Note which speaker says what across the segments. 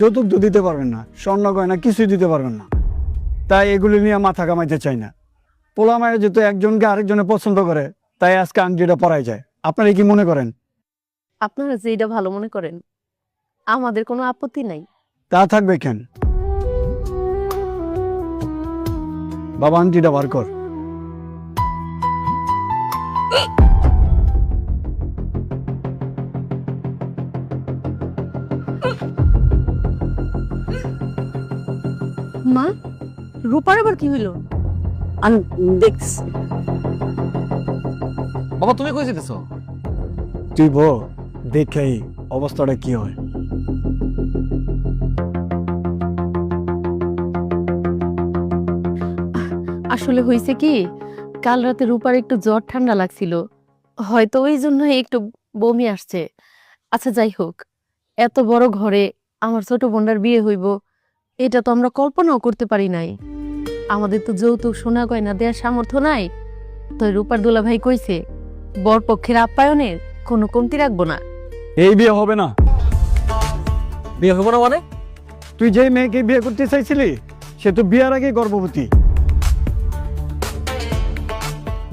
Speaker 1: যৌতুক তো দিতে পারবেন না স্বর্ণ গয়না কিছুই দিতে পারবেন না। তাই এগুলি নিয়ে মাথা কামাইতে চাই না। পোলা মায়ের যেহেতু একজনকে আরেকজনে পছন্দ করে তাই আজকে আংটিটা পরাই যায়। আপনারা কি মনে করেন?
Speaker 2: আপনারা যেটা ভালো মনে করেন আমাদের কোনো আপত্তি নাই।
Speaker 1: তা থাকবে কেন? বাবা আংটিটা বার কর।
Speaker 2: মা রূপার আবার কি হইল?
Speaker 3: আমি দেখছি
Speaker 4: বাবা তুমি কই যেতেছো?
Speaker 1: তুই বো দেখেই অবস্থাটা কি হয়।
Speaker 2: আসলে হয়েছে কি কাল রাতে রূপার একটু জ্বর ঠান্ডা লাগছিল। হয়তো ওই জন্য একটু বমি আসছে। আচ্ছা যাই হোক এত বড় ঘরে আমার ছোট বোনটার বিয়ে হইব এটা তো আমরা কল্পনাও করতে পারি নাই। আমাদের তো যৌতুক সোনা গয়না দেওয়ার সামর্থ্য নাই। তো রূপার দুলা ভাই কইছে বর পক্ষের আপ্যায়নের কোনো কমতি রাখব না।
Speaker 1: এই বিয়ে হবে না।
Speaker 4: বিয়ে হব না মানে?
Speaker 1: তুই যে মেয়েকে বিয়ে করতে চাইছিলি সে তো বিয়ার আগে গর্ভবতী।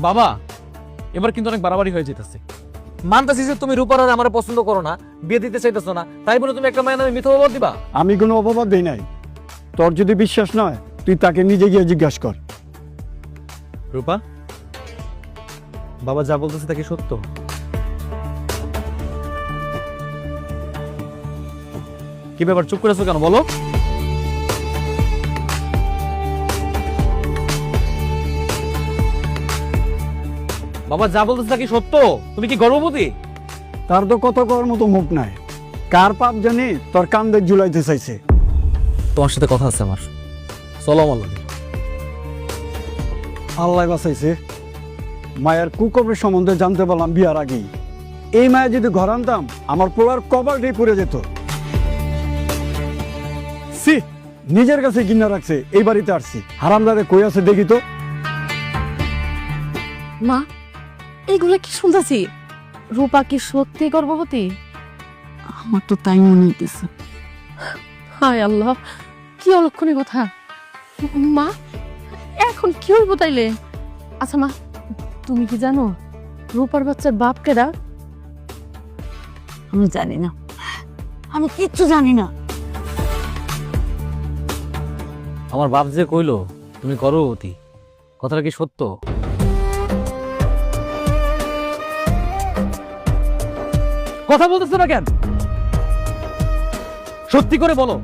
Speaker 4: বাবা এবার কিন্তু অনেক বাড়াবাড়ি হয়ে যেতেছে মানতেছি যে তুমি রূপার আর আমার পছন্দ করো না বিয়ে দিতে চাইতেছো না তাই বলে তুমি একটা মায়ের নামে মিথ্যা অপবাদ দিবা?
Speaker 1: আমি কোনো অপবাদ দিই নাই। তোর যদি বিশ্বাস নয় তুই তাকে নিজে গিয়ে জিজ্ঞাসা কর।
Speaker 4: রূপা? বাবা যা বলতেছে তা কি সত্য। কি ব্যাপার চুপ করেছ কেন? বলো। বাবা যা বলতেছে তা কি সত্য। তুমি কি গর্ভবতী?
Speaker 1: তার তো কত করার মতো মুখ নাই। কার পাপ জানি তোর কান্দে ঝুলাইতে চাইছে।
Speaker 4: তোমার সাথে কথা আছে আমার। চলো আমার লগে।
Speaker 1: আল্লাহ বাঁচাইছে। মায়ের কুকবের সম্বন্ধে জানতে পারলাম বিয়ার আগেই। এই মায়ের যদি ঘর আনতাম আমার পোলার কবার দিয়ে পড়ে যেত। সি নিজের কাছে কিনা রাখছে এই বাড়িতে আসছি। হারামদারে কই আছে দেখি তো।
Speaker 2: মা এইগুলা কি শুনতেছি? রূপা কি সত্যি গর্ভবতী?
Speaker 3: আমার তো তাই মনে হইতেছে।
Speaker 2: হায় আল্লাহ কি অলক্ষণী কথা? মা এখন কি হইব তাইলে? আচ্ছা মা তুমি কি জানো রূপার বাচ্চার বাপ কেডা?
Speaker 3: আমি জানি না। আমি কিচ্ছু জানি না।
Speaker 4: আমার বাপ যে কইলো তুমি গর্ভবতী কথাটা কি সত্য? কথা বলতেছো না কেন? সত্যি করে বলো।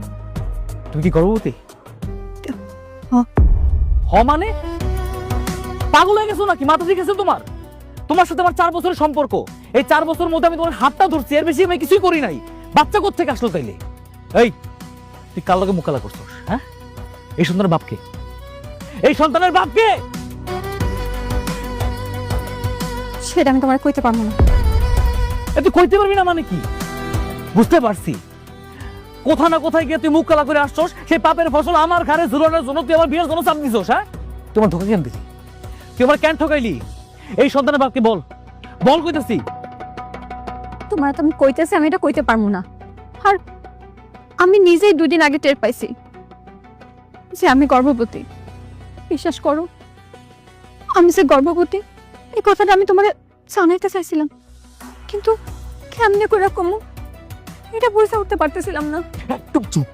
Speaker 4: তুমি কি গর্ভবতী?
Speaker 3: হ।
Speaker 4: মানে? পাগল হয়ে গেছো নাকি? মাথা ঠিক আছে তোমার? তোমার সাথে আমার চার বছরের সম্পর্ক। এই চার বছরের মধ্যে আমি তোমার হাতটা ধরছি এর বেশি আমি কিছুই করি নাই। বাচ্চা কোথেকে আসলো তাইলে? এই তুই কার লগে মোকালা করছস হ্যাঁ? এই সন্তানের বাপকে। এই সন্তানের বাপকে!
Speaker 5: সেটা আমি তোমার কইতে পারব না।
Speaker 4: এ তুই কইতে পারবি না মানে কি? বুঝতে পারছি। কোথা না কোথায় গিয়ে তুই মুখ কালা করে আসছস? সেই পাপের ফসল আমার ঘরে ঝুলানোর জন্য তুই আমার বিয়ের জন্য চাপ দিছস হ্যাঁ? তুই আমার ধোকা কেন দিলি? তুই আমার কেন ঠকাইলি? এই সন্তানের বাপকে বল। বল কইতাছি।
Speaker 5: তোমার তো আমি কইতেছি, আমি এটা কইতে পারব না। আর আমি নিজেই দুদিন আগে টের পাইছি যে আমি গর্ভবতী। বিশ্বাস করো, আমি যে গর্ভবতী, এই কথাটা আমি তোমাকে জানাইতে চাইছিলাম। কিন্তু কেমনে করে কমু? এটা বুঝে উঠতে পারতেছিলাম না।
Speaker 4: একদম চুপ।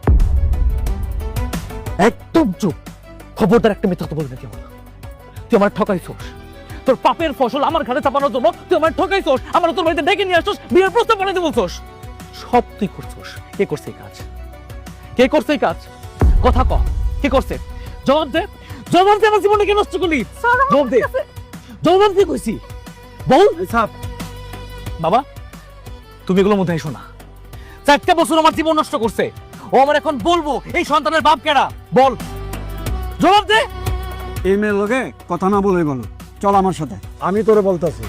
Speaker 4: একদম চুপ। খবরদার একটা মিথ্যা তো বলবি না। তুই আমার। তুই আমার ঠকাইছস। তোর পাপের ফসল আমার ঘরে চাপানোর জন্য তুই আমার ঠকাইছস। আমার তোর বাড়িতে ডেকে নিয়ে আসছস বিয়ের প্রস্তাব বানাইতে বলছস। সব তুই করছস। কে করছে এই কাজ? কে করছে এই কাজ? কথা ক। কে করছে? জবাব দে। জবাব দে আমার জীবনটাকে নষ্ট করলি? জবাব দে। জবাব দে কইছি। বল। বাবা তুমি এগুলোর মধ্যে এসো না। চারটা বছর আমার জীবন নষ্ট করছে। ও আমার এখন বলব, এই সন্তানের বাপ কেডা? বল। জবাব দে।
Speaker 1: এই মেয়ের লোকে কথা না বলে বলো চল আমার সাথে। আমি তোরে বলতাছি।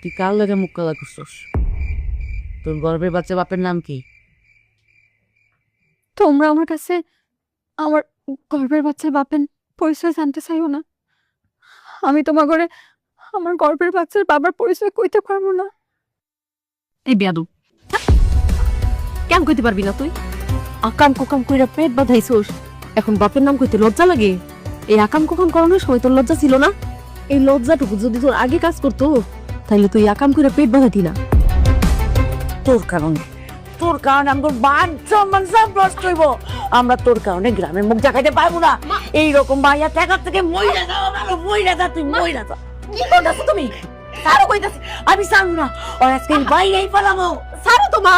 Speaker 3: তুই কার লাগে মুখ কালা করছস? তোর গর্বের বাচ্চা বাপের নাম কি?
Speaker 5: তোমরা আমার কাছে আমার গর্বের বাচ্চার বাপের পরিচয় জানতে চাইও না। আমি তোমার ঘরে আমার গর্বের বাচ্চার বাবার পরিচয় কইতে পারব না।
Speaker 2: এই বেয়াদু কেন কইতে পারবি না তুই? আকাম কুকাম কইরা পেট বাঁধাইছোস। এখন বাপের নাম কইতে লজ্জা লাগে? এই আকাম কুকাম করানোর সময় তোর লজ্জা ছিল না? এই লজ্জাটুকু যদি তোর আগে কাজ করতো তাইলে তুই আকাম করে পেট বাঁধাতি না।
Speaker 3: তোর কারণে। তোর কারণে আমার মান সম্মান সব নষ্ট হইব। আমরা তোর কারণে গ্রামের মুখ দেখাইতে পারব না। এইরকম ভাইয়া টাকার থেকে মহিলা যাওয়া ভালো মহিলা যা তুই মহিলা যা।
Speaker 5: কি করতেছো তুমি?
Speaker 3: আরও কইতাছি আমি জানি না। আর আজকে বাইরেই পালাবো
Speaker 5: ছাড়ো তো মা।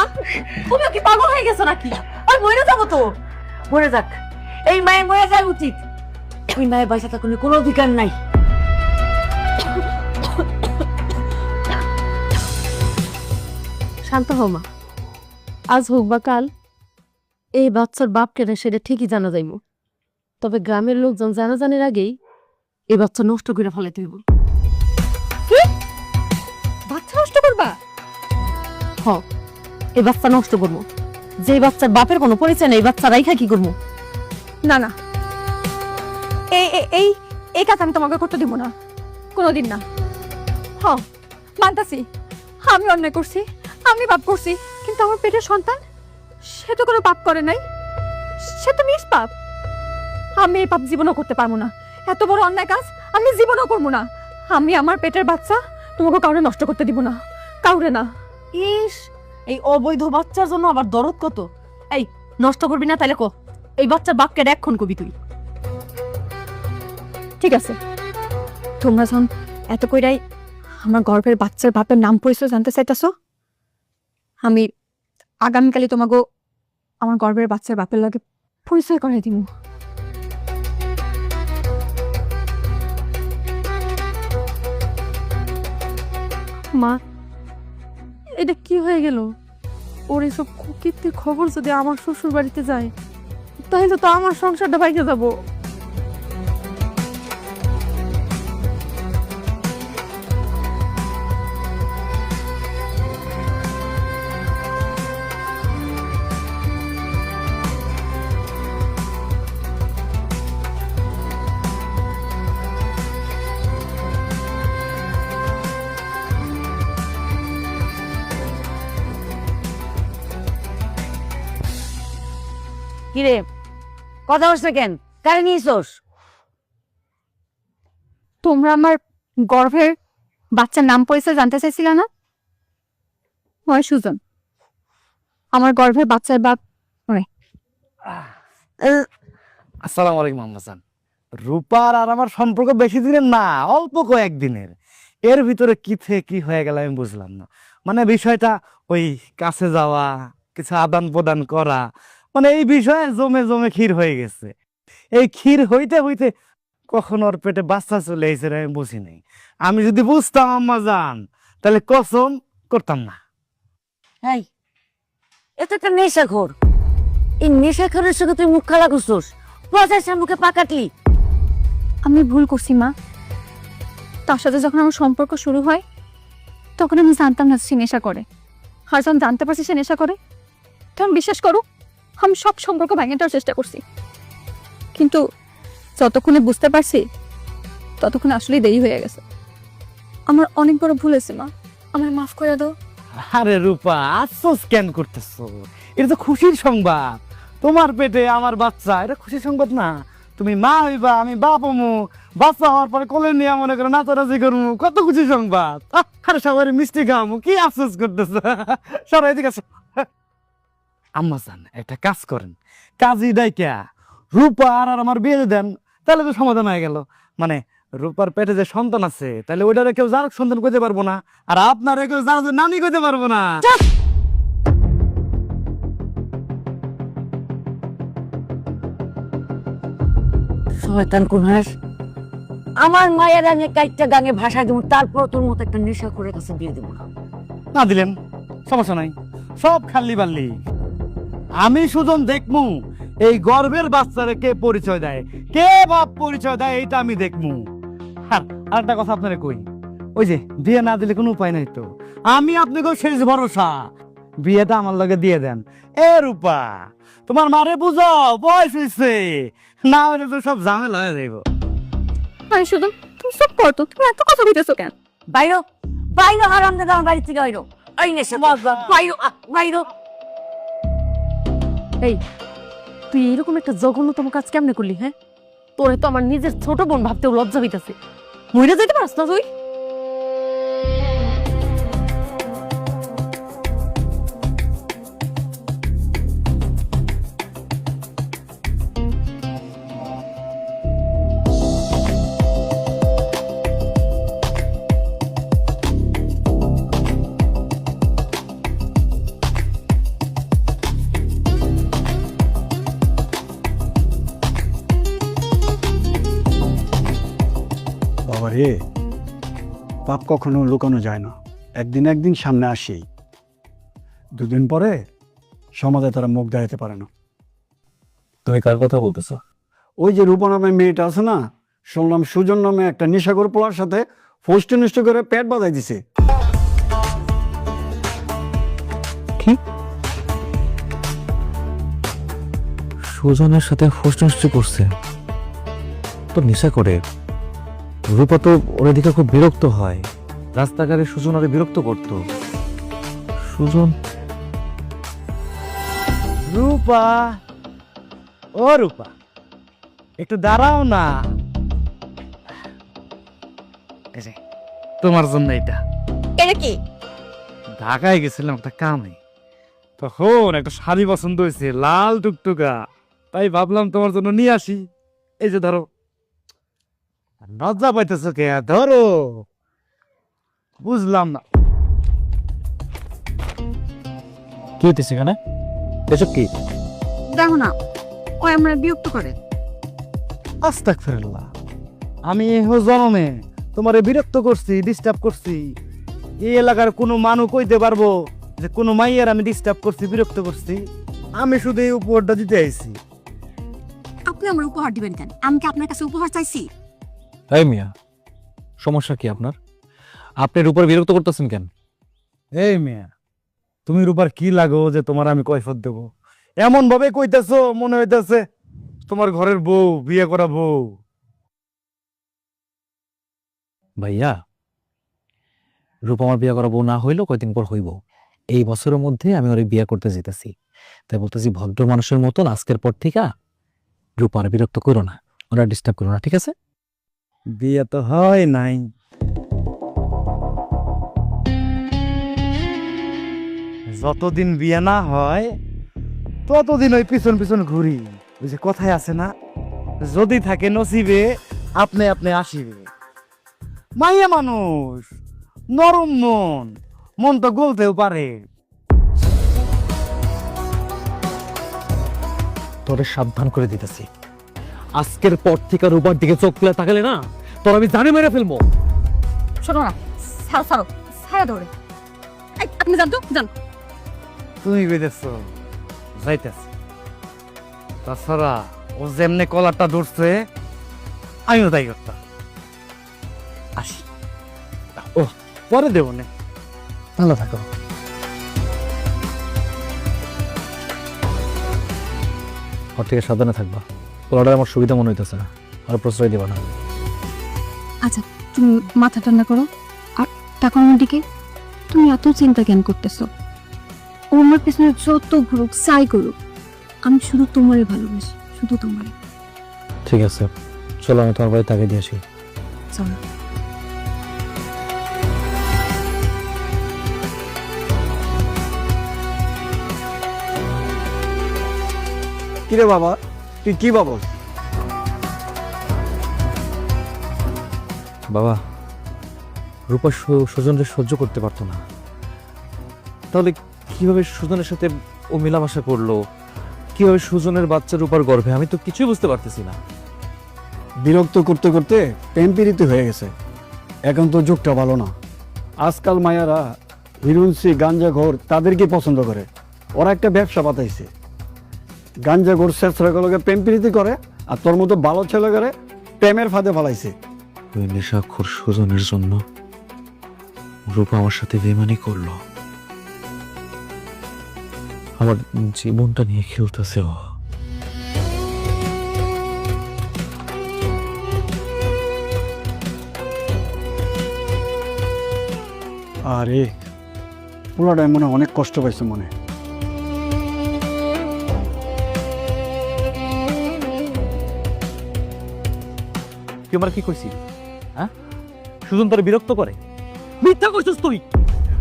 Speaker 5: তুমি কি পাগল হয়ে গেছো নাকি?
Speaker 3: আমি মরে যাব তো। মরে যাক। এই মায়ের মরে যাওয়া উচিত। ওই মায়ের পয়সা থাকুন কোনো অধিকার নাই।
Speaker 2: শান্ত হও মা। আজ হোক বা কাল এই বাচ্চার বাপ কেন সেটা ঠিকই জানা যাইব। তবে গ্রামের লোকজন জানা জানের আগেই এই বাচ্চা নষ্ট করে ফেলাইতে হইব।
Speaker 5: বাচ্চা নষ্ট করবা?
Speaker 2: হ এই বাচ্চা নষ্ট করব। যে বাচ্চার বাপের কোনো পরিচয় নেই বাচ্চা রাইখা কি করব?
Speaker 5: না না। এই এই- এই এই কাজ আমি তোমাকে করতে দিব না। কোনোদিন না। হ মানতাছি। আমি অন্যায় করছি। আমি পাপ করছি কিন্তু আমার পেটের সন্তান সে তো কোনো পাপ করে নাই। সে তো নিষ্পাপ। আমি এই পাপ জীবনও করতে পারব না। এত বড় অন্যায় কাজ আমি জীবনও করব না। আমি আমার পেটের বাচ্চা তোমাকে কাউরে নষ্ট করতে দিব না। কাউরে না।
Speaker 2: ইস এই অবৈধ বাচ্চার জন্য আবার দরদ কত? এই নষ্ট করবি না তাহলে কো? এই বাচ্চার বাপকে এখন কবি তুই।
Speaker 5: ঠিক আছে। তোমরা যখন এত কইরাই আমার গর্ভের বাচ্চার বাপের নাম পরিচয় জানতে চাইতেছো আমি আগামীকালে তোমাকে আমার গর্বের বাচ্চার বাপের লাগে পরিচয় করাই দিব
Speaker 2: মা, এটা কি হয়ে গেল? ওর এসব কীর্তির খবর যদি আমার শ্বশুর বাড়িতে যায়, তাহলে তো আমার সংসারটা ভাইকে যাব।
Speaker 3: কিরে? কথা হচ্ছে কেন? কারে নিয়েছোস
Speaker 5: তোমরা আমার গর্ভের বাচ্চার নাম পরিচয় জানতে চাইছিলে না? হয় সুজন আমার গর্ভের বাচ্চার বাপ
Speaker 6: আসসালামু আলাইকুম রূপার আর আমার সম্পর্ক বেশি দিনের না অল্প কয়েকদিনের এর ভিতরে কি থেকে কি হয়ে গেল আমি বুঝলাম না। মানে বিষয়টা ওই কাছে যাওয়া কিছু আদান প্রদান করা মানে এই বিষয়ে জমে জমে ক্ষীর হয়ে গেছে। এই ক্ষীর হইতে হইতে কখন ওর পেটে বাচ্চা চলে এসেছে আমি বুঝি নাই। আমি যদি বুঝতাম আম্মা জান তাহলে কসম করতাম না।
Speaker 3: এই এটা একটা নেশাখোর। এই নেশাখোরের সঙ্গে তুই মুখ খালা করছোস? পয়সা মুখে পা
Speaker 5: আমি ভুল করছি মা। তার সাথে যখন আমার সম্পর্ক শুরু হয় তখন আমি জানতাম না সে নেশা করে। আর যখন জানতে পারছি সে নেশা করে। তখন বিশ্বাস করো আমি সব সম্পর্ক ভেঙে দেওয়ার চেষ্টা করছি। কিন্তু যতক্ষণে বুঝতে পারছি, ততক্ষণে আসলেই দেরি হয়ে গেছে। আমার অনেক বড় ভুল হয়েছে, মা। আমার মাফ করে দাও।
Speaker 6: আরে রূপা, আফসোস কেন করতেছো? এটা তো খুশির সংবাদ। তোমার পেটে আমার বাচ্চা, এটা খুশির সংবাদ না। তুমি মা হইবা, আমি বাপ হমু। বাচ্চা হওয়ার পরে কোলে নিয়ে মনে করে নাচানাচি করব কত খুশি সংবাদ। আরে সবাই মিষ্টি খাওয়ামু, কি আফসোস করতেছো? সবাই এদিকে আম্মা একটা কাজ করেন। কাজই ডাইকা রূপা আর আর আমার বিয়ে দেন তাহলে তো সমাধান হয়ে গেল। মানে রূপার পেটে যে সন্তান আছে তাহলে ওইটারে কেউ যার সন্তান করতে পারব না আর আপনার কেউ যার নানি করতে পারব না।
Speaker 3: শয়তান হাস? আমার মায়ের আমি কাইটটা গাঙে ভাষা দেবো তারপর তোর মতো একটা নেশা করে কাছে বিয়ে দেবো
Speaker 6: না দিলেন সমস্যা নাই। সব খাল্লি বাল্লি। আমি সুজন দেখমু। এই গর্বের বাচ্চারে কে পরিচয় দেয়? কে বাপ পরিচয় দেয় এইটা আমি দেখমু। আর আরেকটা কথা আপনারে কই ওই যে বিয়ে না দিলে কোনো উপায় নাই তো। আমি আপনাকে শেষ ভরসা। বিয়েটা আমার লগে দিয়ে দেন। এ রূপা তোমার মারে বুঝাও বয়স হয়েছে না হলে তো সব ঝামেলা হয়ে যাইব।
Speaker 5: আমি শুধু তুমি সব করতো তুমি এত কথা কইতেছো কেন?
Speaker 3: বাইরো বাইরো হারাম দাদা আমার বাড়ি থেকে বাইরো। এই নেশা বাইরো আ, বাইরো
Speaker 2: তুই এরকম একটা জঘন্যতম কাজ কেমনে করলি হ্যাঁ? তোরে তো আমার নিজের ছোট বোন ভাবতেও লজ্জা হইতাছে। মহিলা যেতে পারস না তুই?
Speaker 1: বাবা রে পাপ কখনো লুকানো যায় না। একদিন একদিন সামনে আসেই। দুদিন পরে সমাজে তারা মুখ দেখাতে পারে না।
Speaker 4: তুমি কার কথা বলতেছ?
Speaker 1: ওই যে রূপা নামে মেয়েটা আছে না শুনলাম সুজন নামে একটা নেশাগর পোলার সাথে ফষ্ট নিষ্ট করে পেট বাঁধাই দিছে।
Speaker 4: সুজনের সাথে হোস্ট করছে? তো নেশা করে। রূপা তো ওর দিকে খুব বিরক্ত হয়। রাস্তাঘাটে সুজন ওরে বিরক্ত করতো। সুজন?
Speaker 6: রূপা? ও রূপা একটু দাঁড়াও না। তোমার জন্য এটা
Speaker 5: এটা কি?
Speaker 6: ঢাকায় গেছিলাম একটা কামে। তখন একটা শাড়ি পছন্দ হয়েছে লাল টুকটুকা। তাই ভাবলাম তোমার জন্য নিয়ে আসি। এই যে ধরো লজ্জা পাইতেছো কে? ধরো। বুঝলাম না।
Speaker 4: কি হইতেছে এখানে? এসব কি?
Speaker 5: দেখো না ও আমরা বিরক্ত করে।
Speaker 6: আস্তাক আমি এহ জনমে তোমারে বিরক্ত করছি ডিস্টার্ব করছি। এই এলাকার কোনো মানুষ কইতে পারব যে কোনো মাইয়ার আমি ডিস্টার্ব করছি বিরক্ত করছি? আমি শুধু এই উপহারটা দিতে আইছি।
Speaker 5: আপনি আমার উপহার দিবেন কেন? আমি কি আপনার কাছে উপহার চাইছি?
Speaker 4: এই মিয়া সমস্যা কি আপনার? আপনি রূপার বিরক্ত করতেছেন কেন?
Speaker 6: এই মেয়া তুমি রূপার কি লাগো যে তোমার আমি কৈফত দেবো? এমন ভাবে কইতেছো মনে হইতেছে তোমার ঘরের বউ বিয়ে করা বউ।
Speaker 4: ভাইয়া রূপ আমার বিয়ে করাবো না হইল কয়দিন পর হইব। এই বছরের মধ্যে আমি ওরে বিয়ে করতে যেতেছি। তাই বলতেছি ভদ্র মানুষের মতন আজকের পর থেকে রূপ আর বিরক্ত করো না ওরা ডিস্টার্ব করো না ঠিক আছে?
Speaker 6: বিয়ে তো হয় নাই। যতদিন বিয়ে না হয়, ততদিন ওই পিছন পিছন ঘুরি। যে কথায় আছে না, যদি থাকে নসিবে, আপনি আপনি আসিবে। মাইয়া মানুষ, নরম মন মন তো গলতেও পারে।
Speaker 4: তোরে সাবধান করে দিতেছি। আজকের পর থেকে রূপার দিকে চোখ খুলে তাকালে না তোর আমি জানে মেরে ফেলব।
Speaker 5: শোনো না ছাড়ো ছাড়ো ছাড়া ধরে এই, আপনি যান তো যান।
Speaker 6: তুমি বেঁধেছ যাইতেছ। তাছাড়া ও যেমনে কলারটা ধরছে আমিও তাই করতাম। আসি। ও পরে দেবো নে।
Speaker 4: ভালো থাকো। ওর থেকে সাবধানে থাকবা। পোলাটা আমার সুবিধা মনে হইতেছে না। আর প্রশ্রয় দিবা না।
Speaker 5: আচ্ছা তুমি মাথা ঠান্ডা করো। আর টাকা আমার দিকে। তুমি এত চিন্তা কেন করতেছো? ও আমার পেছনে যত ঘুরুক চাই করুক। আমি শুধু তোমারই ভালোবাসি শুধু তোমারই।
Speaker 4: ঠিক আছে। চলো আমি তোমার বাড়িতে আগে দিয়ে আসি।
Speaker 5: চলো।
Speaker 1: কিরে বাবা? তুই কি বাবা
Speaker 4: বাবা রূপা সু- সহ্য করতে পারতো না। তাহলে কীভাবে সুজনের সাথে ও মেলামেশা করল? কীভাবে সুজনের বাচ্চা রূপার গর্ভে? আমি তো কিছুই বুঝতে পারতেছি না।
Speaker 1: বিরক্ত করতে করতে প্রেম পীড়িত হয়ে গেছে। এখন তো যুগটা ভালো না। আজকাল মায়ারা হিরুন্সি গাঞ্জা ঘর তাদেরকে পছন্দ করে। ওরা একটা ব্যবসা পাতাইছে গাঞ্জা ঘর শেষরাগুলোকে প্রেম পীড়িতি করে আর তোর মতো ভালো ছেলে করে প্রেমের ফাঁদে ফালাইছে।
Speaker 4: ওই নেশাখোর সুজনের জন্য রূপা আমার সাথে বেমানি করল। আমার জীবনটা নিয়ে খেলতেছে ও।
Speaker 1: আরে পোলাটায় মনে অনেক কষ্ট পাইছে মনে
Speaker 4: তুই আমার কি হ্যাঁ? সুজন তোরে বিরক্ত করে। মিথ্যা কইছিস তুই!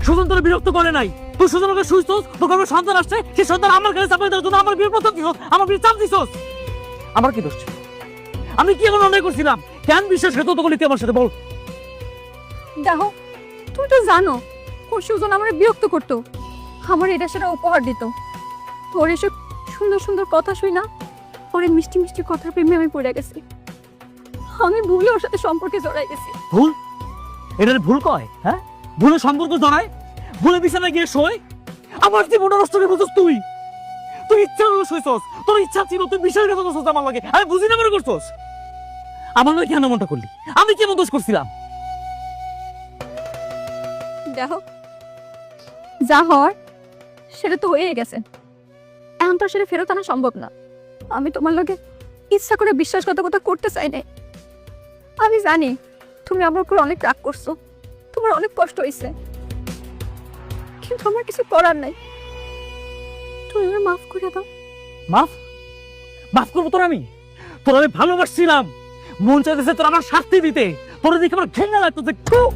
Speaker 4: সুজন তোরে বিরক্ত করে নাই। তুই সুজনকে সন্তান আসছে সেই সন্তান আমার কাছে দেওয়ার জন্য আমার বিয়ের প্রস্তাব আমার বিয়ে চাপ দিছস। আমার কি দোষ ছিল? আমি কি এমন অন্যায় করছিলাম? কেন বিশ্বাস তুই আমার সাথে বল।
Speaker 5: দেখো, তুমি তো জানো ওর সুজন আমার বিরক্ত করতো। আমার এটা সেটা উপহার দিত। তোর এসব সুন্দর সুন্দর কথা শুই না? ওর মিষ্টি মিষ্টি কথার প্রেমে আমি পড়ে গেছি। আমি ভুলে ওর সাথে সম্পর্কে জড়াই গেছি।
Speaker 4: ভুল? এটা ভুল কয় হ্যাঁ? ভুলে সম্পর্ক জড়ায়? ভুলে বিছানায় গিয়ে শোয়? আমার জীবনটা নষ্ট করে বলছিস তুই। তুই ইচ্ছা হলো শুইছস তোর ইচ্ছা ছিল তুই বিশ্বাস কথা করছিস আমার লাগে। আমি বুঝি না মনে করছস। আমার লাগে কেন মনটা করলি? আমি কেমন দোষ করছিলাম?
Speaker 5: দেখো যা হওয়ার সেটা তো হয়ে গেছে। এখন তো সেটা ফেরত আনা সম্ভব না। আমি তোমার লগে ইচ্ছা করে বিশ্বাসঘাতকতা করতে চাই না আমি জানি তুমি আমার উপর অনেক রাগ করছ। তোমার অনেক কষ্ট হয়েছে কিন্তু আমার কিছু করার নাই। তুমি আমার মাফ করে দাও।
Speaker 4: মাফ? মাফ করব তোর আমি? তোর আমি ভালোবাসছিলাম। মন চাইতেছে তোর আমার শাস্তি দিতে। তোর দেখে আমার ঘেন্না লাগতেছে খুব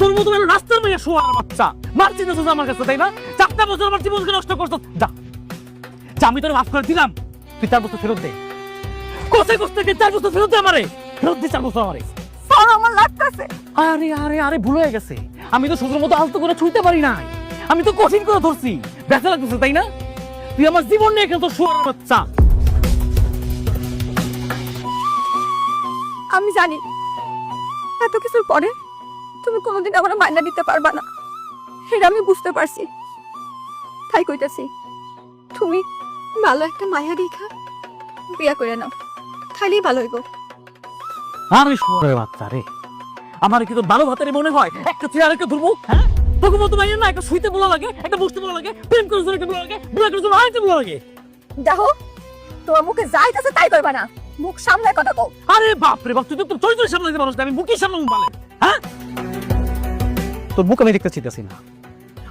Speaker 4: তোর মতো বেলা রাস্তার মেয়ে শোয়ার বাচ্চা। মারছি না আমার কাছে, তাই না? চারটা বছর আমার জীবনকে নষ্ট করছ। যা। যা, আমি তোর মাফ করে দিলাম। তুই চার বছর ফেরত দে। কোথায় কোথা থেকে চার বছর ফেরত দে আমারে? ফেরত দে চার বছর আমারে।
Speaker 5: স্যার আমার লাগতেছে।
Speaker 4: আরে আরে আরে ভুল হয়ে গেছে। আমি তো সুন্দর মতো আলতো করে ছুঁতে পারি নাই। আমি তো কঠিন করে ধরছি। ব্যথা লাগতেছে তাই না? তুই আমার জীবন নিয়ে খেলতো শোয়ার বাচ্চা।
Speaker 5: আমি জানি এত কিছুর পরে তুমি কোনোদিন আমার মাইনা দিতে পারবা না। সেটা আমি বুঝতে পারছি। তাই কইতাছি তুমি ভালো একটা মায়া দেখা বিয়া করে নাও। খাইলেই ভালো হইব
Speaker 4: শোয়ারের বাচ্চা রে। আমার কি তো ভালো ভাতের মনে হয়? একটা চেয়ার ধরবো হ্যাঁ? তোকে মতো মাইয়া না একটা শুইতে বলা লাগে একটা বসতে বলা লাগে প্রেম করে বলা লাগে করে আরেকটা বলা লাগে।
Speaker 5: দেখো তোমার মুখে যাইতাছে তাই করবা না। মুখ কথা কও।
Speaker 4: আরে বাপ রে বাপ তুই তো তোর চরিত্রের সামনে দিতে পারছ না, আমি মুখের সামনে মুখ বালে হ্যাঁ? তোর মুখ আমি দেখতে চাইতেছি না।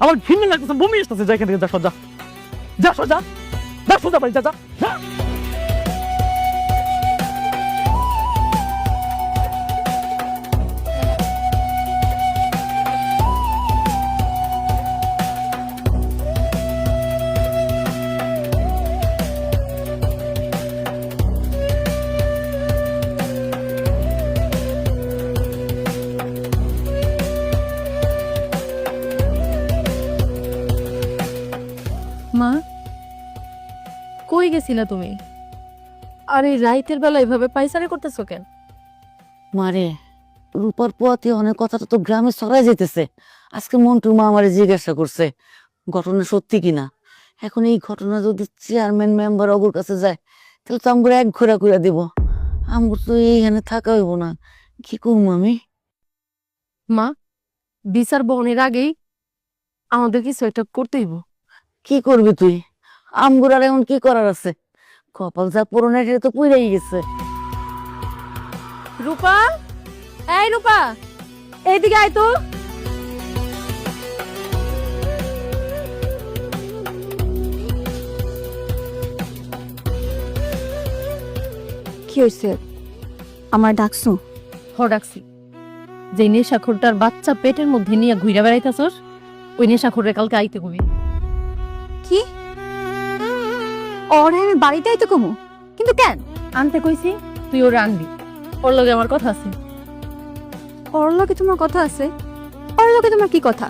Speaker 4: আমার ঘৃণা লাগতেছে বমি আসতেছে যা এখান থেকে যা সজা। যা সজা। যা সোজা বাড়ি যা যা
Speaker 2: কই তুমি? আরে রাইতের বেলা এভাবে পাইসারি করতেছো কেন?
Speaker 3: মারে রূপার পোয়াতে অনেক কথাটা তো গ্রামে ছড়াই যেতেছে আজকে মন্টুর মা আমারে জিজ্ঞাসা করছে ঘটনা সত্যি কিনা? এখন এই ঘটনা যদি চেয়ারম্যান মেম্বার অগুর কাছে যায় তাহলে তো আমগুলো এক ঘোরা করে দিব। আমগুলো তো এইখানে থাকা হইব না। কি করব আমি?
Speaker 2: মা বিচার বহনের আগেই আমাদের কিছু একটা করতেই হইব।
Speaker 3: কি করবি তুই? আমগুর আর এখন কি করার আছে? কপাল যা পুরনো এটা তো পুড়েই গেছে।
Speaker 2: রূপা? এই রূপা এইদিকে আয় তো।
Speaker 5: কি হয়েছে আমার ডাকছো?
Speaker 2: হ ডাকছি। যে নেশাখোরটার বাচ্চা পেটের মধ্যে নিয়ে ঘুরে বেড়াইতেছস ওই নেশাখোরের কালকে আইতে কবি।
Speaker 5: কি? ওরে আমি বাড়িতেই তো কমু কিন্তু কেন?
Speaker 2: আনতে কইছি তুই ওর আনবি। ওর লগে আমার কথা আছে।
Speaker 5: ওর লগে তোমার কথা আছে? ওর লগে তোমার কি কথা?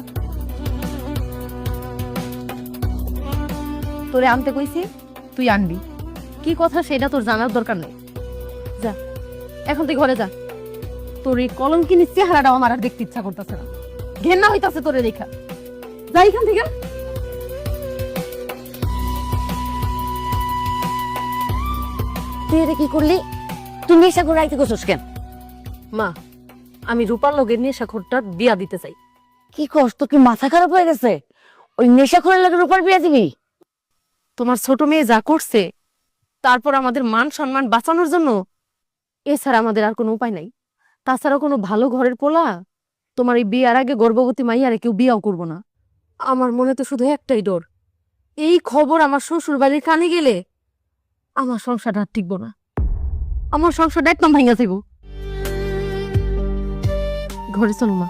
Speaker 2: তোরে আনতে কইছি তুই আনবি। কি কথা সেটা তোর জানার দরকার নেই। যা এখন তুই ঘরে যা। তোর এই কলঙ্কিনী চেহারাটাও আমার আর দেখতে ইচ্ছা করতেছে না। ঘেন্না হইতাছে তোরে দেখা যা এখান থেকে।
Speaker 3: তুই এটা কি করলি? তুই নেশা করে রাইতে করছিস কেন?
Speaker 2: মা আমি রূপার লগের নেশাখোরটার বিয়া দিতে চাই।
Speaker 3: কি কষ্ট কি মাথা খারাপ হয়ে গেছে? ওই নেশা করে লাগে রূপার বিয়ে দিবি?
Speaker 2: তোমার ছোট মেয়ে যা করছে তারপর আমাদের মান সম্মান বাঁচানোর জন্য এছাড়া আমাদের আর কোনো উপায় নাই। তাছাড়া কোনো ভালো ঘরের পোলা তোমার এই বিয়ার আগে গর্ভবতী মাইয়ারে কেউ বিয়াও করব না। আমার মনে তো শুধু একটাই ডর। এই খবর আমার শ্বশুর বাড়ির কানে গেলে আমার সংসারটা আর টিকবো না। আমার সংসারটা একদম ভেঙে যাইব। ঘরে চলো মা।